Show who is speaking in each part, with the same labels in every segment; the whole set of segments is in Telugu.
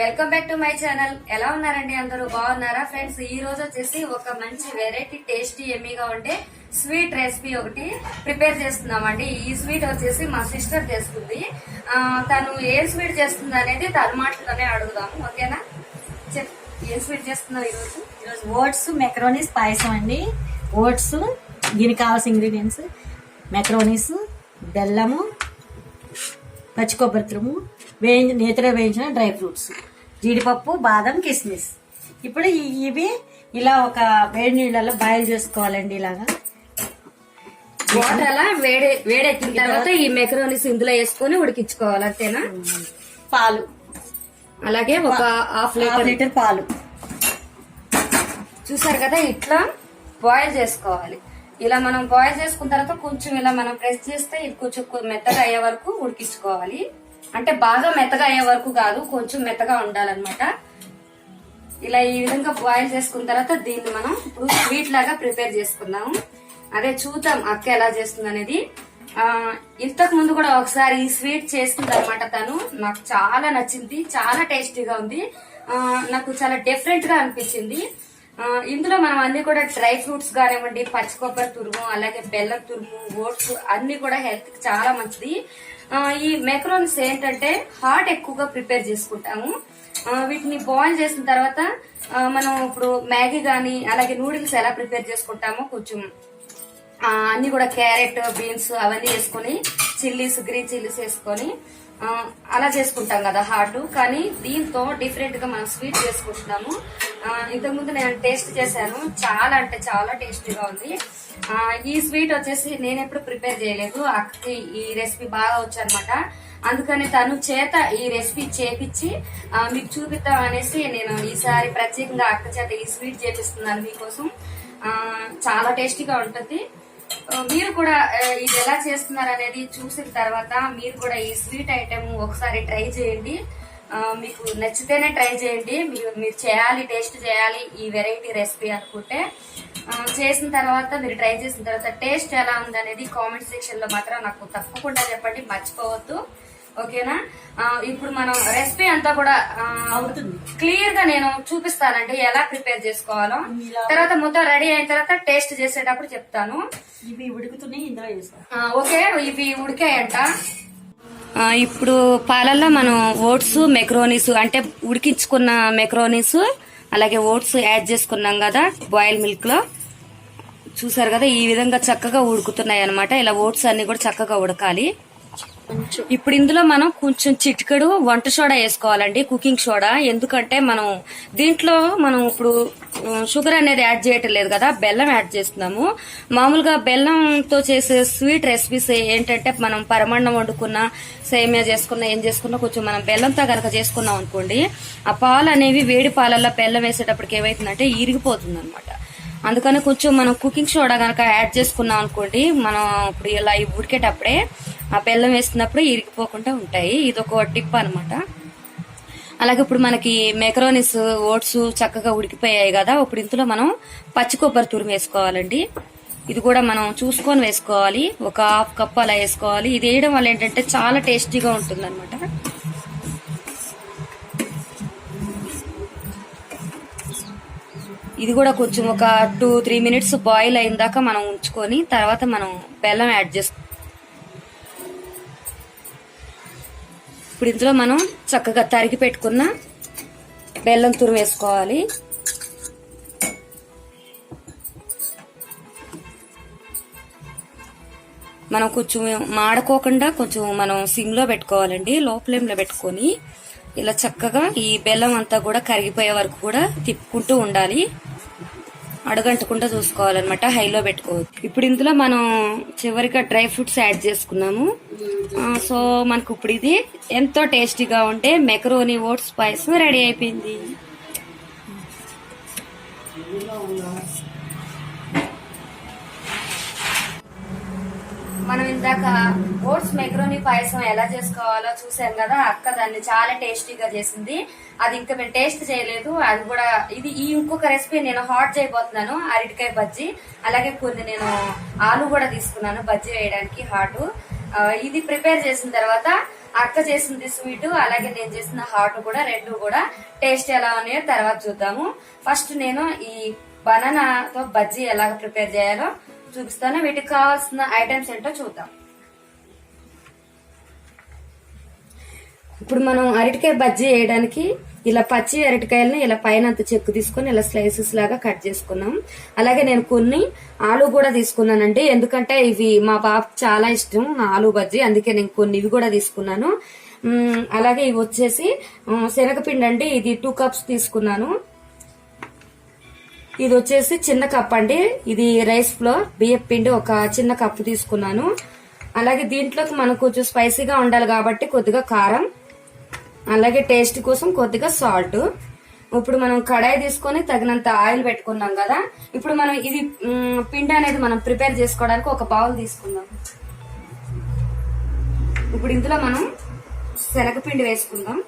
Speaker 1: Welcome back to my channel. ఎలా ఉన్నారండి అందరూ? బాగున్నారా ఫ్రెండ్స్? ఈ రోజు వచ్చేసి ఒక మంచి వెరైటీ టేస్టీ ఎమ్మీగా ఉండే స్వీట్ రెసిపీ ఒకటి ప్రిపేర్ చేస్తున్నామండి. ఈ స్వీట్ వచ్చేసి మా సిస్టర్ చేస్తుంది. తను ఏ స్వీట్ చేస్తుంది అనేది తన మాటలోనే అడుగుదాము. ఓకేనా? చెప్ ఏ స్వీట్ చేస్తున్నావు ఈరోజు?
Speaker 2: ఈరోజు ఓట్స్ మెక్రోనీస్ పాయసం అండి. ఓట్స్ దీనికి కావాల్సిన ఇంగ్రీడియంట్స్ మెక్రోనీస్ బెల్లము పచ్చి కొబ్బరి తురుము వేయించి నేతిలో వేయించిన డ్రై ఫ్రూట్స్. జీడిపప్పు బాదం కిస్మిస్. ఇప్పుడు ఇవి ఇలా ఒక వేడి నీళ్ళలో బాయిల్ చేసుకోవాలండి ఇలాగా.
Speaker 1: వాటర్ అలా వేడి వేడెక్కిన తర్వాత ఈ మెకరోనిస్ ఇందులో వేసుకొని ఉడికించుకోవాలి అంతేనా?
Speaker 2: పాలు.
Speaker 1: అలాగే ఒక హాఫ్
Speaker 2: హాఫ్
Speaker 1: లీటర్.
Speaker 2: లీటర్ పాలు.
Speaker 1: చూసారు కదా ఇట్లా బాయిల్ చేసుకోవాలి. ఇలా మనం బాయిల్ చేసుకున్న తర్వాత కొంచెం ఇలా మనం ప్రెస్ చేస్తే ఇది కొంచెం మెత్తగా అయ్యే వరకు ఉడికించుకోవాలి. అంటే బాగా మెత్తగా అయ్యే వరకు కాదు కొంచెం మెత్తగా ఉండాలన్నమాట. ఇలా ఈ విధంగా బాయిల్ చేసుకున్న తర్వాత దీన్ని మనం ఇప్పుడు స్వీట్ లాగా ప్రిపేర్ చేసుకుందాం. అదే చూద్దాం అక్క ఎలా చేస్తుంది అనేది ఇంతకు ముందు కూడా ఒకసారి ఈ స్వీట్ చేస్తుంది అనమాట తను. నాకు చాలా నచ్చింది చాలా టేస్టీగా ఉంది. నాకు చాలా డిఫరెంట్గా అనిపించింది. ఇందులో మనం అన్ని కూడా డ్రై ఫ్రూట్స్ కానివ్వండి పచ్చి కొబ్బరి తురుము అలాగే బెల్లం తురుము ఓట్స్ అన్ని కూడా హెల్త్కి చాలా మంచిది. ఈ మెక్రోన్స్ ఏంటంటే హాట్ ఎక్కువగా ప్రిపేర్ చేసుకుంటాము. వీటిని బాయిల్ చేసిన తర్వాత మనం ఇప్పుడు మ్యాగీ కానీ అలాగే నూడిల్స్ ఎలా ప్రిపేర్ చేసుకుంటామో కొంచెం అన్ని కూడా క్యారెట్ బీన్స్ అవన్నీ వేసుకొని చిల్లీస్ గ్రీన్ చిల్లీస్ వేసుకొని అలా చేసుకుంటాం కదా హాట్. కానీ దీంతో డిఫరెంట్గా మనం స్వీట్ చేసుకుంటున్నాము. ఇంతకుముందు నేను టేస్ట్ చేశాను. చాలా అంటే చాలా టేస్టీగా ఉంది. ఈ స్వీట్ వచ్చేసి నేను ఎప్పుడు ప్రిపేర్ చేయలేదు. అక్కకి ఈ రెసిపీ బాగా వచ్చనమాట అందుకని తను చేత ఈ రెసిపీ చేపించి మీకు చూపిద్దాం అనేసి నేను ఈసారి ప్రత్యేకంగా అక్క చేత ఈ స్వీట్ చేపిస్తున్నాను మీకోసం. చాలా టేస్టీగా ఉంటుంది. మీరు కూడా ఇది ఎలా చేస్తున్నారు అనేది చూసిన తర్వాత మీరు కూడా ఈ స్వీట్ ఐటమ్ ఒకసారి ట్రై చేయండి. మీకు నచ్చితేనే ట్రై చేయండి. మీరు మీరు చేయాలి టేస్ట్ చేయాలి ఈ వెరైటీ రెసిపీ అనుకుంటే. చేసిన తర్వాత మీరు ట్రై చేసిన తర్వాత టేస్ట్ ఎలా ఉంది అనేది కామెంట్ సెక్షన్లో మాత్రం నాకు తప్పకుండా చెప్పండి. మర్చిపోవద్దు. ఓకేనా? ఇప్పుడు మనం రెసిపీ అంతా కూడా. క్లియర్గా నేను చూపిస్తానండి ఎలా ప్రిపేర్ చేసుకోవాలో. తర్వాత మొత్తం రెడీ అయిన తర్వాత టేస్ట్ చేసేటప్పుడు చెప్తాను.
Speaker 2: ఇవి ఉడుకుతున్నాయి ఇందులో
Speaker 1: ఓకే ఇవి ఉడికాయంట. ఇప్పుడు పాలల్లో మనం ఓట్స్ మెక్రోనీస్ అంటే ఉడికించుకున్న మెక్రోనీస్ అలాగే ఓట్స్ యాడ్ చేసుకున్నాం కదా బాయిల్ మిల్క్లో చూసారు కదా ఈ విధంగా చక్కగా ఉడుకుతున్నాయి అనమాట ఇలా ఓట్స్ అన్ని కూడా చక్కగా ఉడకాలి. ఇప్పుడు ఇందులో మనం కొంచెం చిటికెడు వంట సోడా వేసుకోవాలండి కుకింగ్ సోడా. ఎందుకంటే మనం దీంట్లో మనం ఇప్పుడు షుగర్ అనేది యాడ్ చేయటం లేదు కదా బెల్లం యాడ్ చేస్తున్నాము. మామూలుగా బెల్లంతో చేసే స్వీట్ రెసిపీస్ ఏంటంటే మనం పరమాన్నం వండుకున్నా సేమియా చేసుకున్నా ఏం చేసుకున్నా కొంచెం మనం బెల్లంతో కనుక చేసుకున్నాం అనుకోండి ఆ పాలు అనేవి వేడి పాలల్లో బెల్లం వేసేటప్పటికి ఏమైతుందంటే ఇరిగిపోతుంది అనమాట అందుకని కొంచెం మనం కుకింగ్ సోడా కనుక యాడ్ చేసుకున్నాం అనుకోండి మనం ఇప్పుడు ఇలా ఉడికేటప్పుడే ఆ బెల్లం వేస్తున్నప్పుడు ఇరిగిపోకుండా ఉంటాయి. ఇది ఒక టిప్ అనమాట అలాగే ఇప్పుడు మనకి మెకరోనిస్ ఓట్స్ చక్కగా ఉడికిపోయాయి కదా. ఇప్పుడు ఇందులో మనం పచ్చి కొబ్బరి తురుము వేసుకోవాలండి. ఇది కూడా మనం చూసుకొని వేసుకోవాలి. ఒక హాఫ్ కప్ అలా వేసుకోవాలి. ఇది వేయడం వల్ల ఏంటంటే చాలా టేస్టీగా ఉంటుంది ఇది కూడా కొంచెం ఒక టూ త్రీ మినిట్స్ బాయిల్ అయిన దాకా మనం ఉంచుకొని తర్వాత మనం బెల్లం యాడ్ చేసుకోవాలి ఇప్పుడు ఇందులో మనం చక్కగా తరిగి పెట్టుకున్న బెల్లం తురుము వేసుకోవాలి. మనం కొంచెం మాడకోకుండా కొంచెం మనం సిమ్లో పెట్టుకోవాలండి. లో ఫ్లేమ్లో పెట్టుకొని ఇలా చక్కగా ఈ బెల్లం అంతా కూడా కరిగిపోయే వరకు కూడా తిప్పుకుంటూ ఉండాలి. అడగంటకుండా చూసుకోవాలన్నమాట హైలో పెట్టుకోవచ్చు ఇప్పుడు ఇందులో మనం చివరిగా డ్రై ఫ్రూట్స్ యాడ్ చేసుకున్నాము. సో మనకు ఇప్పుడు ఇది ఎంతో టేస్టీగా ఉంటే మెకరోని ఓట్స్ పాయసం రెడీ అయిపోయింది. మనం ఇందాక ఓట్స్ మెగ్రోని పాయసం ఎలా చేసుకోవాలో చూసాం కదా అక్క దాన్ని చాలా టేస్టీగా చేసింది. అది ఇంకా మేము టేస్ట్ చేయలేదు. అది కూడా ఇది ఈ ఇంకొక రెసిపీ నేను హాట్ చేయబోతున్నాను అరటికాయ బజ్జీ. అలాగే కొన్ని నేను ఆలు కూడా తీసుకున్నాను బజ్జీ వేయడానికి హాట్. ఇది ప్రిపేర్ చేసిన తర్వాత అక్క చేసింది స్వీట్ అలాగే నేను చేసిన హాట్ కూడా రెండు కూడా టేస్ట్ ఎలా ఉన్నాయో తర్వాత చూద్దాము. ఫస్ట్ నేను ఈ బనానాతో బజ్జీ ఎలా ప్రిపేర్ చేయాలో చూపిస్తాను. వీటికి కావాల్సిన ఐటమ్స్ ఏంటో చూద్దాం. ఇప్పుడు మనం అరటికాయ బజ్జీ వేయడానికి ఇలా పచ్చి అరటికాయలని ఇలా పైన అంత చెక్కు తీసుకొని ఇలా స్లైసెస్ లాగా కట్ చేసుకున్నాం అలాగే నేను కొన్ని ఆలు కూడా తీసుకున్నానండి. ఎందుకంటే ఇవి మా బాబు చాలా ఇష్టం ఆలు బజ్జీ. అందుకే నేను కొన్ని ఇవి కూడా తీసుకున్నాను. అలాగే ఇవి వచ్చేసి శనగపిండి అండి. ఇది టూ కప్స్ తీసుకున్నాను. ఇది వచ్చేసి చిన్న కప్ అండి. ఇది రైస్ ఫ్లోర్. బియ్యం పిండి ఒక చిన్న కప్పు తీసుకున్నాను. అలాగే దీంట్లోకి మనకు కొంచెం స్పైసీగా ఉండాలి కాబట్టి కొద్దిగా కారం అలాగే టేస్ట్ కోసం కొద్దిగా సాల్ట్. ఇప్పుడు మనం కడాయి తీసుకొని తగినంత ఆయిల్ పెట్టుకున్నాం కదా. ఇప్పుడు మనం ఇది పిండి అనేది మనం ప్రిపేర్ చేసుకోవడానికి ఒక బౌల్ తీసుకుందాం. ఇప్పుడు ఇందులో మనం శనగపిండి వేసుకుందాం.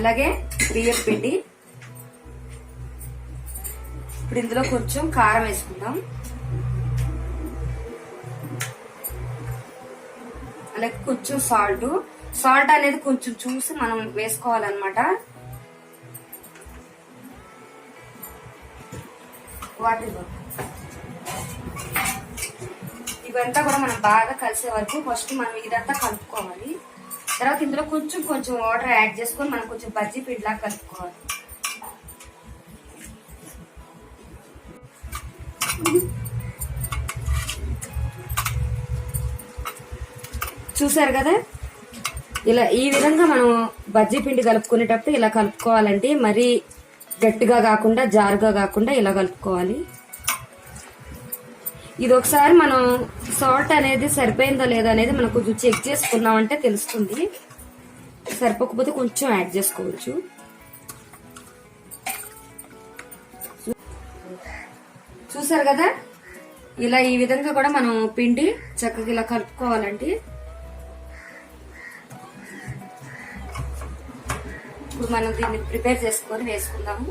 Speaker 1: అలాగే బియ్యం పిండి. ఇప్పుడు ఇందులో కొంచెం కారం వేసుకుందాం. అలాగే కొంచెం సాల్ట్. సాల్ట్ అనేది కొంచెం చూసి మనం వేసుకోవాలన్నమాట. వాటిలో ఇవంతా కూడా మనం బాగా కలిసే వరకు ఫస్ట్ మనం ఇదంతా కలుపుకోవాలి. తర్వాత ఇందులో కొంచెం కొంచెం వాటర్ యాడ్ చేసుకొని మనం కొంచెం బజ్జీ పిండిలా కలుపుకోవాలి. చూసారు కదా? ఇలా ఈ విధంగా మనం బజ్జీ పిండి కలుపుకునేటప్పుడు ఇలా కలుపుకోవాలంటే మరీ గట్టిగా కాకుండా జారుగా కాకుండా ఇలా కలుపుకోవాలి. ఇది ఒకసారి మనం సాల్ట్ అనేది సరిపోయిందో లేదో అనేది మనం కొంచెం చెక్ చేసుకున్నామంటే తెలుస్తుంది. సరిపోకపోతే కొంచెం యాడ్ చేసుకోవచ్చు. చూసారు కదా? ఇలా ఈ విధంగా కూడా మనం పిండి చక్కగా ఇలా కలుపుకోవాలంటే ఇప్పుడు మనం దీన్ని ప్రిపేర్ చేసుకొని వేసుకుందాము.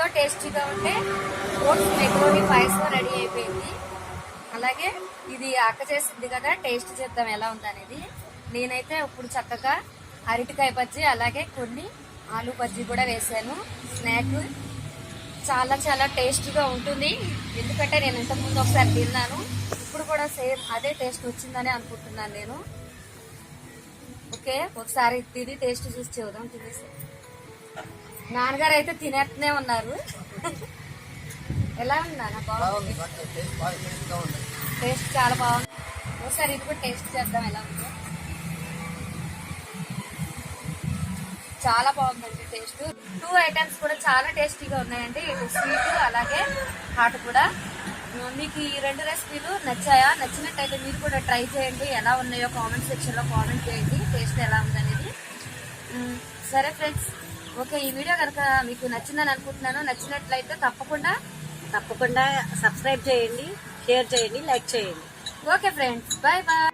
Speaker 1: ఎంతో టేస్టీగా ఉంటే ఓట్స్ మెక్రోని పాయసం రెడీ అయిపోయింది. అలాగే ఇది అక్క చేసింది కదా టేస్ట్ చేద్దాం ఎలా ఉందనేది. నేనైతే ఇప్పుడు చక్కగా అరటికాయ బజ్జీ అలాగే కొన్ని ఆలు బజ్జీ కూడా వేసాను స్నాక్ చాలా చాలా టేస్టీగా ఉంటుంది. ఎందుకంటే నేను ఇంతకుముందు ఒకసారి తిన్నాను. ఇప్పుడు కూడా సేమ్ అదే టేస్ట్ వచ్చిందని అనుకుంటున్నాను నేను. ఓకే ఒకసారి తిని టేస్ట్ చూసి చూద్దాం తినేసి నాన్నగారు అయితే తినేస్తూనే ఉన్నారు. ఎలా ఉంది నాన్న? బాగుంది? టేస్ట్ చాలా బాగుంది. ఒకసారి ఇది కూడా టేస్ట్ చేద్దాం ఎలా ఉందో. చాలా బాగుందండి టేస్ట్. టూ ఐటమ్స్ కూడా చాలా టేస్టీగా ఉన్నాయండి. స్వీట్ అలాగే హాట్ కూడా. మీకు ఈ రెండు రెసిపీలు నచ్చాయా? నచ్చినట్టయితే మీరు కూడా ట్రై చేయండి. ఎలా ఉన్నాయో కామెంట్ సెక్షన్లో కామెంట్ చేయండి. టేస్ట్ ఎలా ఉందనేది. సరే ఫ్రెండ్స్. ఓకే ఈ వీడియో కనుక మీకు నచ్చిందని అనుకుంటున్నాను నచ్చినట్లయితే తప్పకుండా
Speaker 2: తప్పకుండా సబ్స్క్రైబ్ చేయండి షేర్ చేయండి లైక్ చేయండి.
Speaker 1: Okay friends bye bye